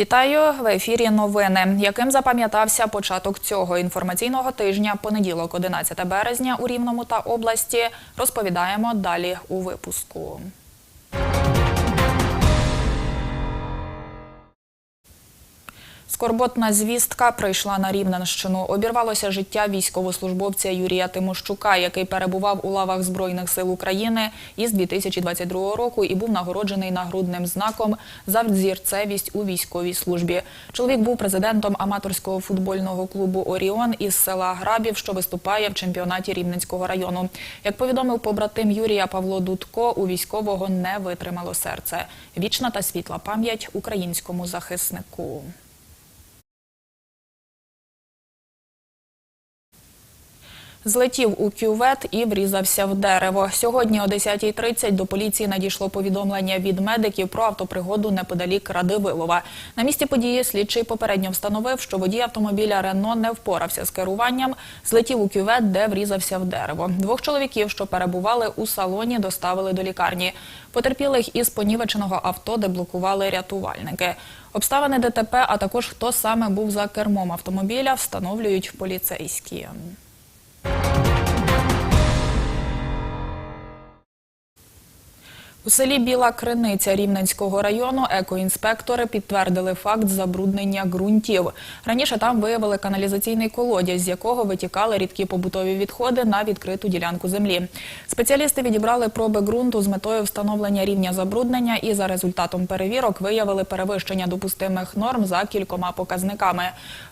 Вітаю в ефірі. Новини. Яким запам'ятався початок цього інформаційного тижня, понеділок, 11 березня у Рівному та області, розповідаємо далі у випуску. Скорботна звістка прийшла на Рівненщину. Обірвалося життя військовослужбовця Юрія Тимощука, який перебував у лавах Збройних сил України із 2022 року і був нагороджений нагрудним знаком за взірцевість у військовій службі. Чоловік був президентом аматорського футбольного клубу Оріон із села Грабів, що виступає в чемпіонаті Рівненського району. Як повідомив побратим Юрія Павло Дудко, у військового не витримало серце. Вічна та світла пам'ять українському захиснику. Злетів у кювет і врізався в дерево. Сьогодні о 10.30 до поліції надійшло повідомлення від медиків про автопригоду неподалік Радивилова. На місці події слідчий попередньо встановив, що водій автомобіля Рено не впорався з керуванням, злетів у кювет, де врізався в дерево. Двох чоловіків, що перебували у салоні, доставили до лікарні. Потерпілих із понівеченого авто деблокували рятувальники. Обставини ДТП, а також хто саме був за кермом автомобіля, встановлюють поліцейські. У селі Біла Криниця Рівненського району екоінспектори підтвердили факт забруднення ґрунтів. Раніше там виявили каналізаційний колодязь, з якого витікали рідкі побутові відходи на відкриту ділянку землі. Спеціалісти відібрали проби ґрунту з метою встановлення рівня забруднення і за результатом перевірок виявили перевищення допустимих норм за кількома показниками.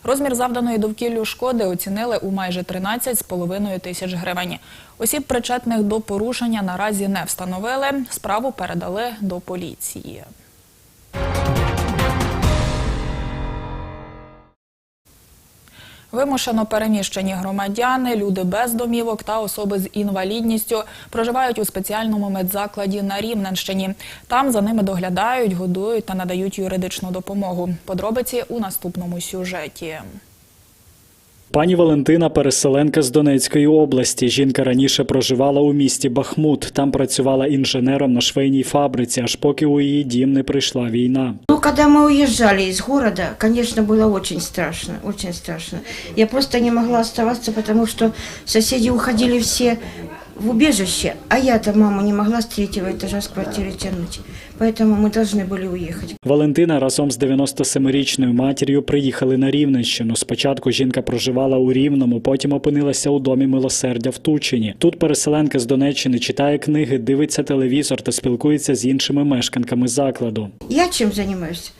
Розмір завданої довкіллю шкоди оцінили у майже 13,5 тисяч гривень. Осіб, причетних до порушення, наразі не встановили. Справу передали до поліції. Вимушено переміщені громадяни, люди без домівок та особи з інвалідністю проживають у спеціальному медзакладі на Рівненщині. Там за ними доглядають, годують та надають юридичну допомогу. Подробиці у наступному сюжеті. Пані Валентина переселенка з Донецької області. Жінка раніше проживала у місті Бахмут. Там працювала інженером на швейній фабриці, аж поки у її дім не прийшла війна. Ну, коли ми уїжджали из города, звісно, було очень страшно, очень страшно. Я просто не могла залишатися, тому що сусіди уходили все в убежище, а я-то маму не могла с третьего этажа с квартиры тянуть. Поэтому мы должны были уехать. Валентина разом з 97-річною матір'ю приїхали на Рівненщину. Спочатку жінка проживала у Рівному, потім опинилася у домі милосердя в Тучині. Тут переселенка з Донеччини читає книги, дивиться телевізор та спілкується з іншими мешканками закладу. Я чем занимаюсь?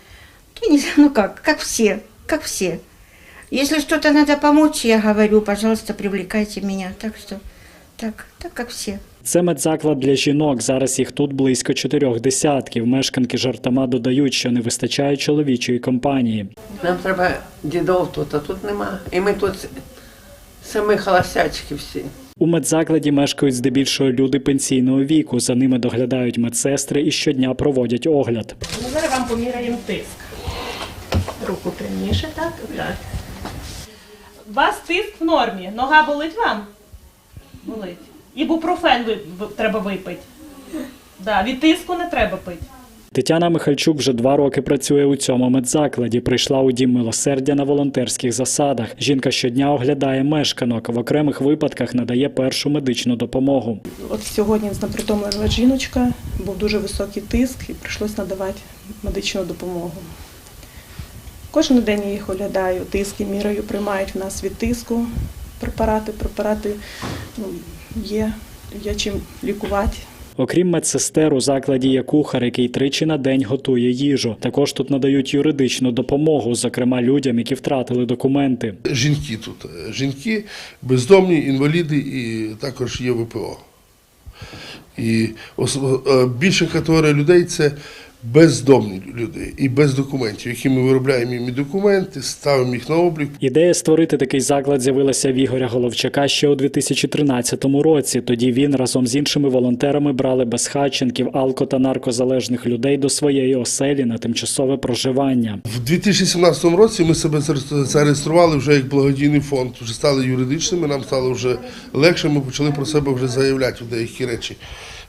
Я не знаю, ну как, как все, как все. Если что-то надо помочь, я говорю, пожалуйста, привлекайте меня. Так что, так, так как все. Це медзаклад для жінок. Зараз їх тут близько чотирьох десятків. Мешканки жартома додають, що не вистачає чоловічої компанії. Нам треба дідов тут, а тут нема. І ми тут самі холостячки всі. У медзакладі мешкають здебільшого люди пенсійного віку. За ними доглядають медсестри і щодня проводять огляд. Ми зараз вам поміряємо тиск. Руку пряміше, так? Так. У вас тиск в нормі. Нога болить вам? Болить. Ібупрофен треба випити. Да, від тиску не треба пити. Тетяна Михальчук вже два роки працює у цьому медзакладі. Прийшла у дім милосердя на волонтерських засадах. Жінка щодня оглядає мешканок. В окремих випадках надає першу медичну допомогу. От сьогодні знепритомлена жіночка, був дуже високий тиск і прийшлось надавати медичну допомогу. Кожен день я їх оглядаю, тиски мірою приймають в нас від тиску препарати. Препарати є, є чим лікувати. Окрім медсестер, у закладі є кухар, який тричі на день готує їжу. Також тут надають юридичну допомогу, зокрема людям, які втратили документи. жінки тут. Жінки, бездомні, інваліди і також є ВПО. І е, більша категорія людей це бездомні люди і без документів, які ми виробляємо їм і документи, ставимо їх на облік. Ідея створити такий заклад з'явилася в Ігоря Головчака ще у 2013 році. Тоді він разом з іншими волонтерами брали безхатченків, алко та наркозалежних людей до своєї оселі на тимчасове проживання. В 2017 році ми себе зареєстру- зареєстрували вже як благодійний фонд, вже стали юридичними, нам стало вже легше, ми почали про себе вже заявляти в деякі речі.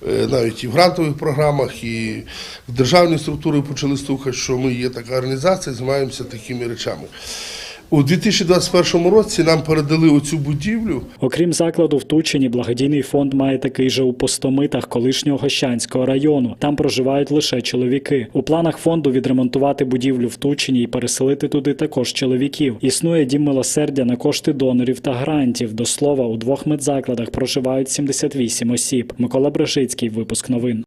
е, навіть і в грантових програмах, і в державній структурі почали слухати, що ми є така організація, займаємося такими речами. У 2021 році нам передали оцю будівлю. Окрім закладу в Тучині, благодійний фонд має такий же у Постомитах колишнього Гощанського району. Там проживають лише чоловіки. У планах фонду відремонтувати будівлю в Тучині і переселити туди також чоловіків. Існує дім милосердя на кошти донорів та грантів. До слова, у двох медзакладах проживають 78 осіб. Микола Брежицький, випуск новин.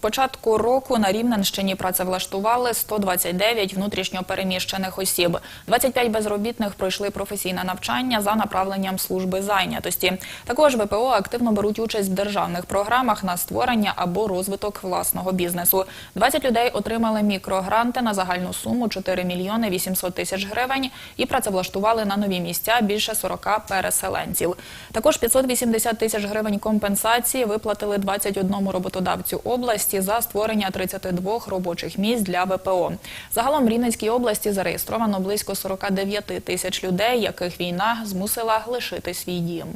Початку року на Рівненщині працевлаштували 129 внутрішньо переміщених осіб. 25 безробітних пройшли професійне навчання за направленням служби зайнятості. Також ВПО активно беруть участь в державних програмах на створення або розвиток власного бізнесу. 20 людей отримали мікрогранти на загальну суму 4 мільйони 800 тисяч гривень і працевлаштували на нові місця більше 40 переселенців. Також 580 тисяч гривень компенсації виплатили 21 роботодавцю області за створення 32 робочих місць для ВПО. Загалом в Рівненській області зареєстровано близько 49 тисяч людей, яких війна змусила лишити свій дім.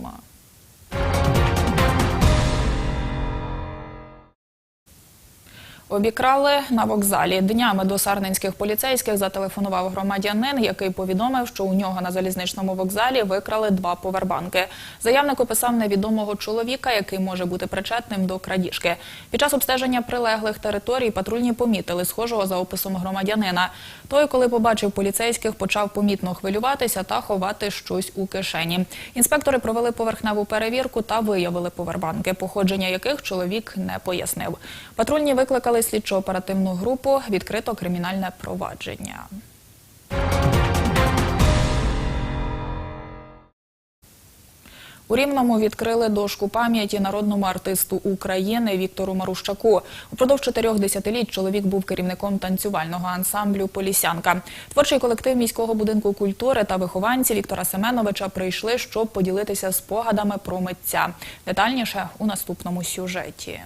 Обікрали на вокзалі. Днями до сарненських поліцейських зателефонував громадянин, який повідомив, що у нього на залізничному вокзалі викрали два повербанки. Заявник описав невідомого чоловіка, який може бути причетним до крадіжки. Під час обстеження прилеглих територій патрульні помітили схожого за описом громадянина. Той, коли побачив поліцейських, почав помітно хвилюватися та ховати щось у кишені. Інспектори провели поверхневу перевірку та виявили повербанки, походження яких чоловік не пояснив. Патрульні викликали слідчо-оперативну групу, відкрито кримінальне провадження. У Рівному відкрили дошку пам'яті народному артисту України Віктору Марущаку. Упродовж чотирьох десятиліть чоловік був керівником танцювального ансамблю Полісянка. Творчий колектив міського будинку культури та вихованці Віктора Семеновича прийшли, щоб поділитися спогадами про митця. Детальніше у наступному сюжеті.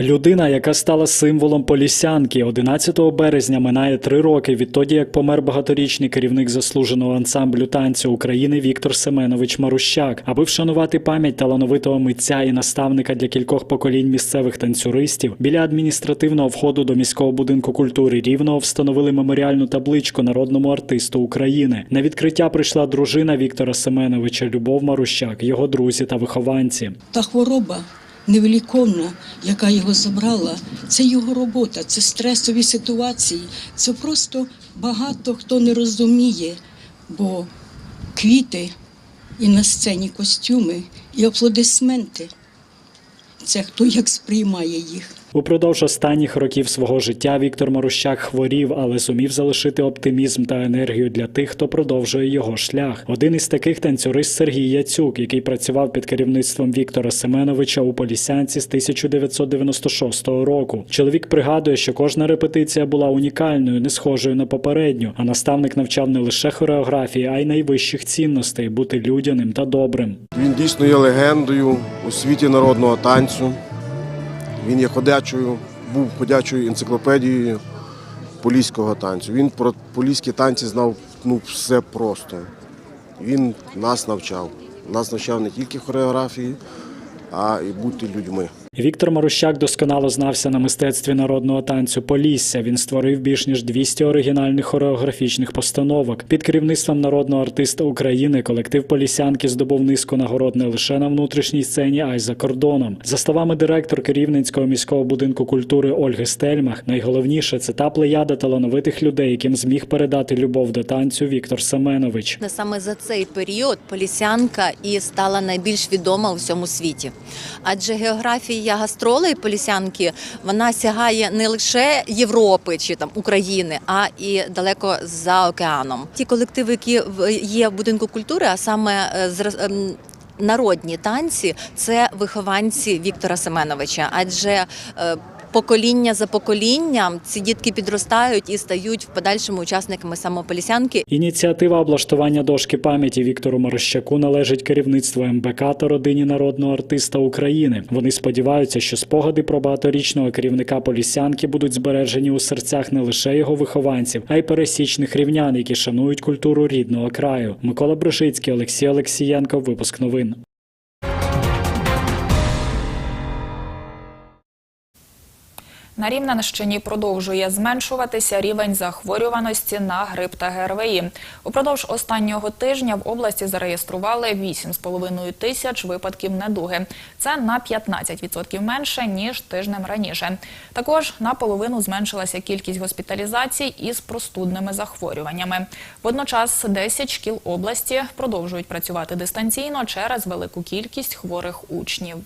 Людина, яка стала символом полісянки, 11 березня минає три роки відтоді, як помер багаторічний керівник заслуженого ансамблю танцю України Віктор Семенович Марущак. Аби вшанувати пам'ять талановитого митця і наставника для кількох поколінь місцевих танцюристів, біля адміністративного входу до міського будинку культури Рівного встановили меморіальну табличку народному артисту України. На відкриття прийшла дружина Віктора Семеновича Любов Марущак, його друзі та вихованці. Та хвороба невиліковна, яка його забрала, це його робота, це стресові ситуації. Це просто багато хто не розуміє, бо квіти і на сцені костюми, і аплодисменти. Це хто як сприймає їх. Упродовж останніх років свого життя Віктор Марущак хворів, але зумів залишити оптимізм та енергію для тих, хто продовжує його шлях. Один із таких танцюрист Сергій Яцюк, який працював під керівництвом Віктора Семеновича у Полісянці з 1996 року. Чоловік пригадує, що кожна репетиція була унікальною, не схожою на попередню. А наставник навчав не лише хореографії, а й найвищих цінностей бути людяним та добрим. Він дійсно є легендою у світі народного танцю. Він є ходячою, був ходячою енциклопедією поліського танцю. Він про поліські танці знав ну, все просто. Він нас навчав. Нас навчав не тільки хореографії, а й бути людьми. Віктор Марущак досконало знався на мистецтві народного танцю Полісся. Він створив більш ніж 200 оригінальних хореографічних постановок. Під керівництвом народного артиста України колектив Полісянки здобув низку нагород не лише на внутрішній сцені, а й за кордоном. За словами директорки Рівненського міського будинку культури Ольги Стельмах, найголовніше це та плеяда талановитих людей, яким зміг передати любов до танцю Віктор Семенович. Саме за цей період Полісянка і стала найбільш відома у всьому світі. Адже географія гастролей Полісянки вона сягає не лише Європи чи там України, а і далеко за океаном. Ті колективи, які є в будинку культури, а саме з ем, Народні танці це вихованці Віктора Семеновича, адже е, покоління за поколінням ці дітки підростають і стають в подальшому учасниками самополісянки. Ініціатива облаштування дошки пам'яті Віктору Морощаку належить керівництву МБК та родині народного артиста України. Вони сподіваються, що спогади про багаторічного керівника Полісянки будуть збережені у серцях не лише його вихованців, а й пересічних рівнян, які шанують культуру рідного краю. Микола Брижицький, Олексій Олексієнко. Випуск новин. На Рівненщині продовжує зменшуватися рівень захворюваності на грип та ГРВІ. Упродовж останнього тижня в області зареєстрували 8,5 тисяч випадків недуги. Це на 15% менше ніж тижнем раніше. Також наполовину зменшилася кількість госпіталізацій із простудними захворюваннями. Водночас 10 шкіл області продовжують працювати дистанційно через велику кількість хворих учнів.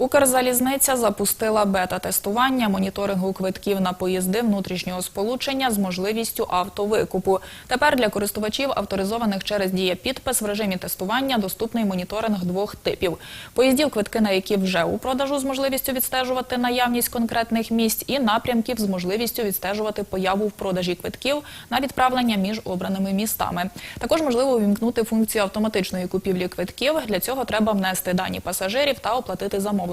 Укрзалізниця запустила бета-тестування моніторингу квитків на поїзди внутрішнього сполучення з можливістю автовикупу. Тепер для користувачів, авторизованих через дієпідпис в режимі тестування, доступний моніторинг двох типів: поїздів, квитки на які вже у продажу з можливістю відстежувати наявність конкретних місць, і напрямків з можливістю відстежувати появу в продажі квитків на відправлення між обраними містами. Також можливо увімкнути функцію автоматичної купівлі квитків. Для цього треба внести дані пасажирів та оплатити замовлення.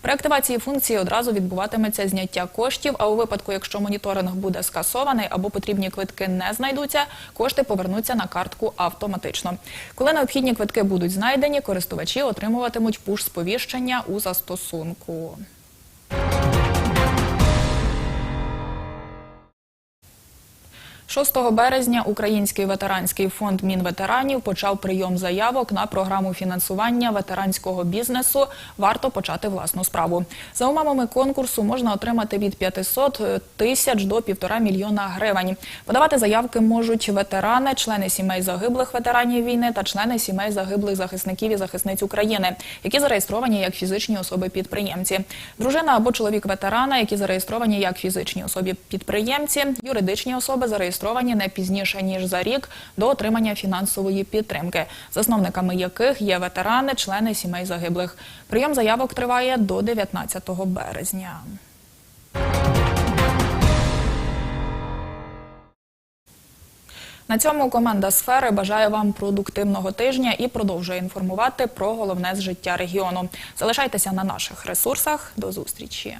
При активації функції одразу відбуватиметься зняття коштів. А у випадку, якщо моніторинг буде скасований або потрібні квитки не знайдуться, кошти повернуться на картку автоматично. Коли необхідні квитки будуть знайдені, користувачі отримуватимуть пуш-сповіщення у застосунку. – 6 березня Український ветеранський фонд Мінветеранів почав прийом заявок на програму фінансування ветеранського бізнесу «Варто почати власну справу». За умовами конкурсу можна отримати від 500 тисяч до півтора мільйона гривень. Подавати заявки можуть ветерани, члени сімей загиблих ветеранів війни та члени сімей загиблих захисників і захисниць України, які зареєстровані як фізичні особи-підприємці. Дружина або чоловік ветерана, які зареєстровані як фізичні особи-підприємці, юридичні особи зареєстровані не пізніше ніж за рік до отримання фінансової підтримки, засновниками яких є ветерани, члени сімей загиблих. Прийом заявок триває до 19 березня. На цьому команда сфери бажає вам продуктивного тижня і продовжує інформувати про головне з життя регіону. Залишайтеся на наших ресурсах. До зустрічі.